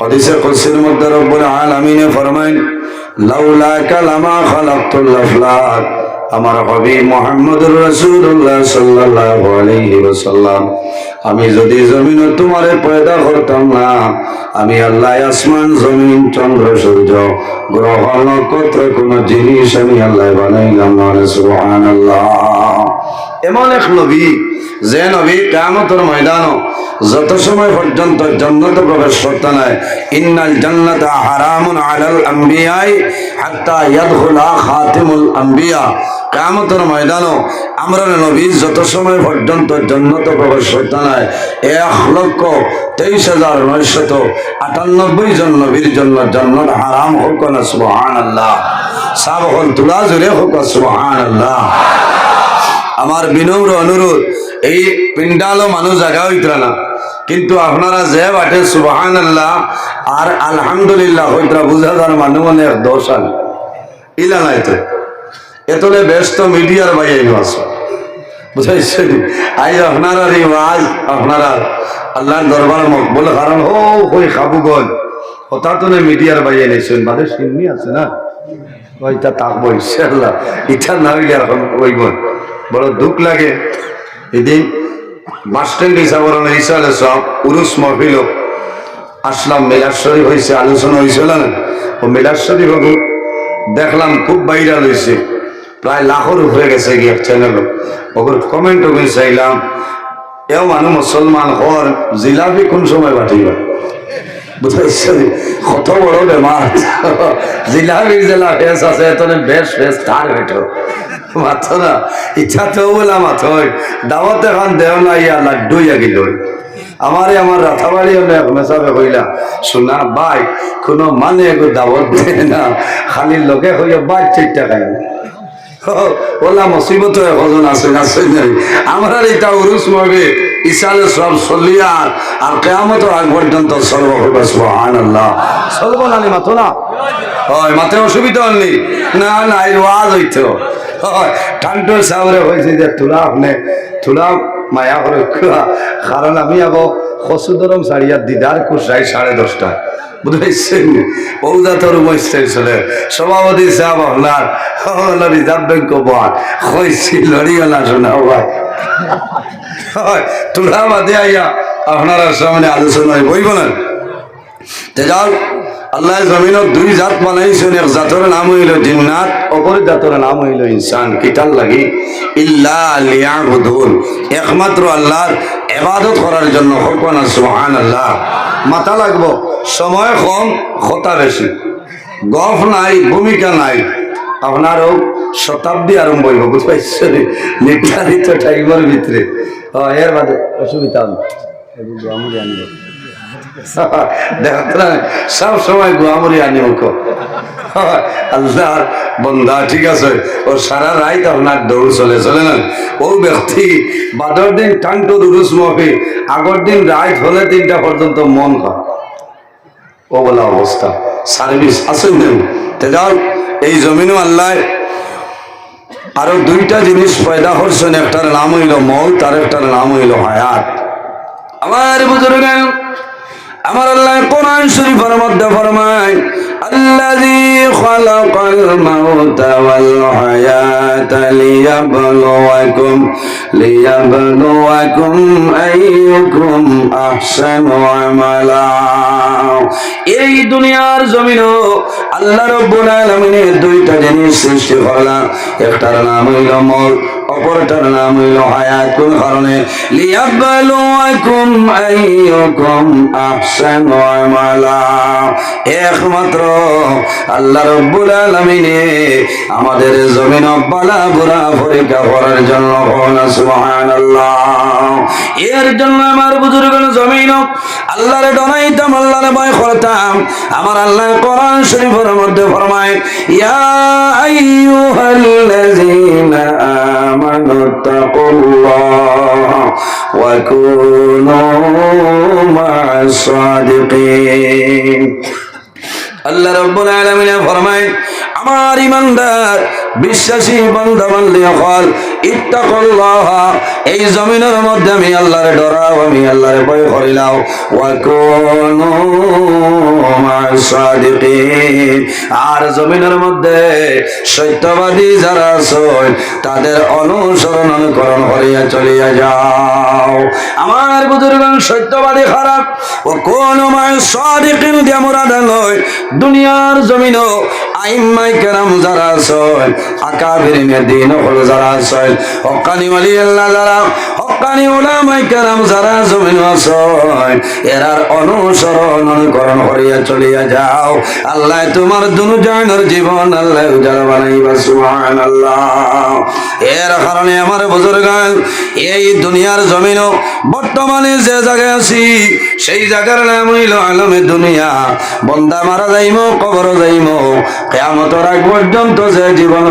হদিসে কুলসির মধ্যে রব্বুল আলামিনে ফরমাইন লাউলা কালামা খালাকতুল আফলাক। আমার হবি মোহাম্মদুর রাসূলুল্লাহ সাল্লাল্লাহু আলাইহি ওয়াসাল্লাম। আমি যদি জমিন তোমারে পয়দা করতাম না, আমি আল্লাহ আসমান, জমিন, চন্দ্র, সূর্য, গ্রহ, নক্ষত্র, কোন জিনিস আমি আল্লাহ বানাইলাম না সুবহানাল্লাহ। এমন এক নবী যে নবী কামতর ময়দান যত সময় পর্যন্ত জন্নত প্রবেশ করতে নাই, ইন্নাল জান্নাতা হারামুন আলাল আম্বিয়াই হাত্তা ইয়াদখুলা খাতিমুল আম্বিয়া। কামতর ময়দান আমরা নবী যত সময় পর্যন্ত জন্নত প্রবেশ করতে নাই, এক লক্ষ তেইশ হাজার নয়শত আটানব্বই জন নবীর জন্য জন্নত হারাম হোক না সুবহান আল্লাহ সাব হল তুলা জুড়ে হোক সুবহান আল্লাহ আমার বিনম্র অনুরোধ, এই পিন্ডালও মানুষ জায়গা হইতরা না কিন্তু আপনারা যে বাটে সুবাহান আল্লাহ আর আলহামদুলিল্লাহ হইতরা বুঝা যার মানুষ মনে দোষ আন ইলা নাই তো। এতলে ব্যস্ত মিডিয়ার বাইরে আস বুঝাইছেন আই আপনারা এই ওয়াজ আপনারা। আল্লাহর দরবার মকবুল কারণ ও ওই খাবু গল হতা তো মিডিয়ার বাইরে নিয়েছেন বাদে সিমনি আছে না? ওইটা তাকবো ইনশাল্লাহ ইটা না হইলে এখন ওইব বড় দুঃখ লাগে। এদিন বাস স্ট্যান্ড হিসাবে সব উরুস মহফিল আসলাম, মিলার শরীফ হয়েছে আলোচনা হয়েছিল ও মিলার শরীফ দেখলাম, খুব ভাইরাল হয়েছে প্রায় লাখর উপরে গেছে গিয়ে চ্যানেল ওগুলো কমেন্ট ওগুলো চাইলাম, এও মানুষ মুসলমান হর জিলাপি কোন সময় বুঝাইছে কত বড় বেমার। জিলাপির জেলা ফেস আছে, এতনে বেশ ফেস তার বেটো মাথ না ইচ্ছা তো বলা মাথ দাওয়াত এখন দেও না, ইয়া লাড্ডু গিল আমারে আমার রাথাবাড়ি হলে মেসাবে হইলা শোনা বাই কোনো মানে এগো দাওয়াত দেয় না। খালি লগে হইয়া বাই চারটা খাই ওলা মুসিবত এখন আছে নাই আমরা এটা উরুস মবে ইসালে সব সলিয়ার আর কেয়ামত আগ পর্যন্ত সর্ব হবে সুবহান সর্ব নানি মাথো না হয়, মাথে অসুবিধা হননি না না ওয়াজ হইতো। মায়া কারণ আমি আবো খসুদরম সারিয়া দিদার কুসাই সাড়ে দশটায় বুঝেছেন বৌদা তোর বসছেন চলে সভাপতি সাহেব হলার হলো রিজার্ভ ব্যাংক বল হয়েছি লড়িওয়ালা শোনা ভাই তোরা বাদে আইয়া আপনারা সামনে আলোচনায় বইব না যাও আল্লাহ জমিনত দুই জাত বানাইছেন, এক জাতর নাম হইল জিন্নাত, অপর জাতর নাম হইল ইনসান। কিতাল লাগি? ইল্লা লিয়াবুদুন। একমাত্র আল্লাহর ইবাদত করার জন্য হকনা সুবহান আল্লাহ মাথা লাগবো? সময় কম হতা বেশি। গফ নাই, ভূমিকা নাই। আপনারও শতাব্দী আরম্ভ হইব বুঝতে পারছেন নির্ধারিত টাইমের ভিতরে। এর বাদে অসুবিধা আমি সব সময় গোয়ামরি আনি ওক। আল্লাহর বন্ধা ঠিক আছে? ও সারা রাত আপনার দৌড় চলে চলে না? ও ব্যক্তি, বাদর দিন টানটো রুরুস মফি আগর দিন রাত হলে তিনটা পর্যন্ত মন কর। ও বলা অবস্থা, সার্ভিস আসেন দেন তেজাল এই জমিনও আল্লাহ আরও দুইটা জিনিস পয়দা করছেন, একটার নাম হইল মৌত আর একটার নাম হইল হায়াত। আমার বুজুর্গ আমার আল্লাহ কোরআন শরীফের মধ্যে ফরমায় এই দুনিয়ার জমিনও আল্লাহ রাব্বুল আলামিনের দুইটা জিনিস সৃষ্টি করলাম। একটার নাম হইল মৌত অপরটার নাম হইল কোন কারণে লিয়াবলুয়াকুম আইয়ুকুম আহসানু আমালা। একমাত্র আল্লাহ রাব্বুল আলামিনে আমাদের জমিন বালা বুরা পরীক্ষা করার জন্য হন সুবহানাল্লাহ। এর জন্য আমার বুজুর্গ জমিন, আল্লাহরে ডরাইতাম, আল্লাহরে ভয় করতাম। আমার আল্লাহ কোরআন শরীফের মধ্যে ফরমায়, ইয়া আমানু তাকুল্লাহ ওয়া কুনু মা'আস সাদিকিন আল্লাহ রব্বুল আলামিন ফরমায় আমার ইমানদার বিশ্বাসী বান্দা বান্দি হল ইত্তাকুল্লাহ, এই জমিনের মধ্যে আমি আল্লাহরে ডরাও, আমি আল্লাহরে ভয় করিলাও। ওয়া কুনু সাদিকিন। আর জমিনের মধ্যে সত্যবাদী যারা আছেন, তাদের অনুসরণ অনুকরণ করিয়া চলিয়া যাও। আমার বুজুর্গন সত্যবাদী খারাপ। ও কোন মায় সাদিকিন দিয়া মুরাদা নয়। দুনিয়ার জমিনও আইম্মাই কেরাম যারা আছেন আকাবিরিনে দিন হল যারা হকানি ওয়ালি আল্লাহ যারা, হকানি যারা জমিন এরার অনুসরণ করিয়া চলিয়া যাও। আল্লাহ তোমার দুনু জীবন আল্লাহ উজাড় বানাইবা সুবহান আল্লাহ এর কারণে আমার বুজুর্গ এই দুনিয়ার জমিন বর্তমানে যে জায়গায় আছি, সেই জায়গার নাম হইল আলমে দুনিয়া। বন্দা মারা যাইমো, কবর যাইমো, কেয়ামতর আগ পর্যন্ত যে জীবন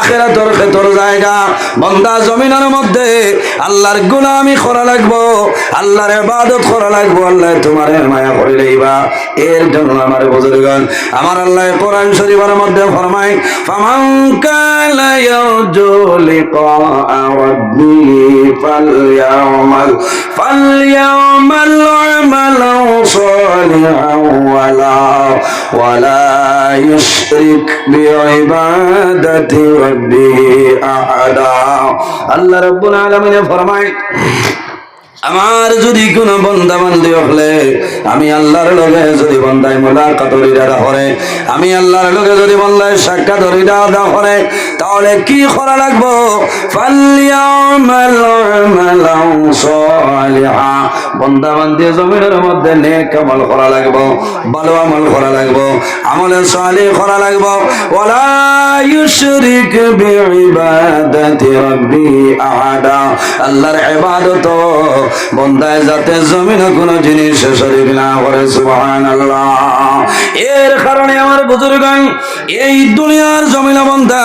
আখেরাতর ক্ষেতর জায়গা। বন্দা জমিনের মধ্যে আল্লাহর গুলামি করা লাগবো, আল্লাহর ইবাদত করা লাগবো, আল্লাহ তোমার মায়া করে লইবা এর জন্য আমার বুজুর্গন আমার আল্লাহ কোরআন শরীফের মধ্যে ফরমায়, ফামান বিইবাদাতি রাব্বিহি আহাদা আল্লাহ রাব্বুল আলামিন ফরমায়, আমার যদি কোনো বন্দা বান্ধি হলে, আমি আল্লাহর লগে যদি বন্দায় মোলাকাত হরে। আমি আল্লাহর লগে যদি বন্দায় সাক্ষাৎ হরিদা করে তাহলে কি করা লাগবো? জমিনের মধ্যে নেক আমল করা লাগবো, ভালো আমল করা লাগবো, আমলে সালিহ করা লাগবো। আল্লাহর ইবাদত, বন্দায় যাতে জমিনে কোনো জিনিস শরীর না করে সুবহান এর কারণে আমার বুজুর্গান, এই দুনিয়ার জমিন বন্ধা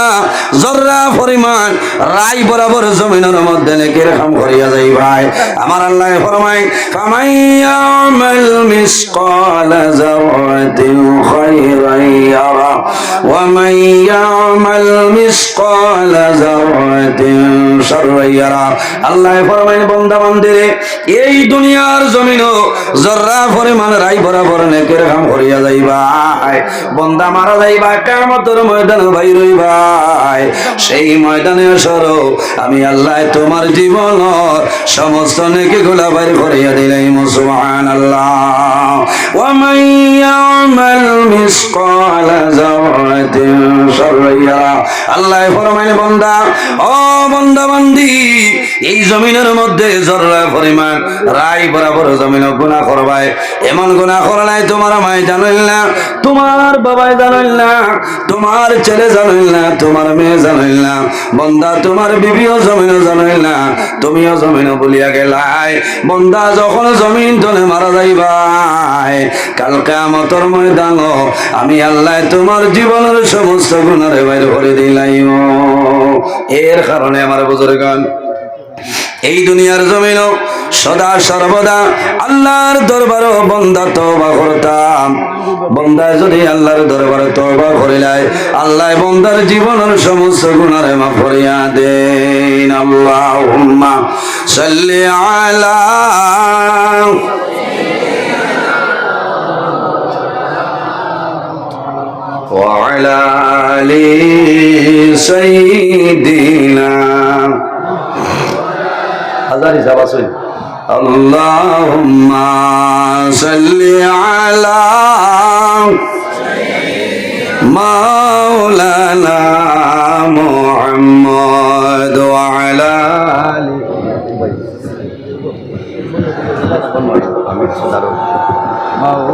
জর্রা পরিমাণ রাই বরাবর জমিনের মধ্যে নেকের কাম করিয়া যাই ভাই। আমার আল্লাহ ফরমাই ফামাইয়ামাল মিসকাল যারাতিন খায়রান ইয়ারা, ওয়া মিসকাল যারাতিন শাররান আল্লাহ ফরমাই বান্দা বান্দিরে, এই দুনিয়ার জমিন জর্রা পরিমাণ রাই বরাবর নেকের কাম করিয়া যাইবা বন্দা মারা যাইবা কামতর ময়দান ভাই। যায়। সেই ময়দানে সরো। আমি আল্লাহ তোমার জীবন সমস্ত নেকি গোলাবার করিয়া দিলাই মুসলমান আল্লাহ ওমাইয়া মিসকাল যারাতিন তোমার না, তোমার বাবাই জানিল না, তোমার ছেলে জানিল না, তোমার মেয়ে জানিল না। বন্দা, তোমার বিবিও জমিন জানিল না, তুমিও জমিন বলিয়া গেলাই। বন্দা, যখন জমিন তলে মারা যাইবাই কালকে আমতর ময়দান আমি আল্লাহ তোমার জীবনের সমস্ত গুণারে বাইর করে দিলাই এর কারণে আমার বুজুর্গান, এই দুনিয়ার জমিন সদা সর্বদা আল্লাহর দরবারও বন্দা তবা করতাম। বন্দায় যদি আল্লাহর দরবারে তবা করিলাই, আল্লাহ বন্দার জীবনের সমস্ত গুণারে মা করিয়া দেন। আল্লাহ সাল্লি আলা وعلى آل سيدنا হাজার হিসাব আছে اللهم صل على مولانا محمد وعلى آله مولانا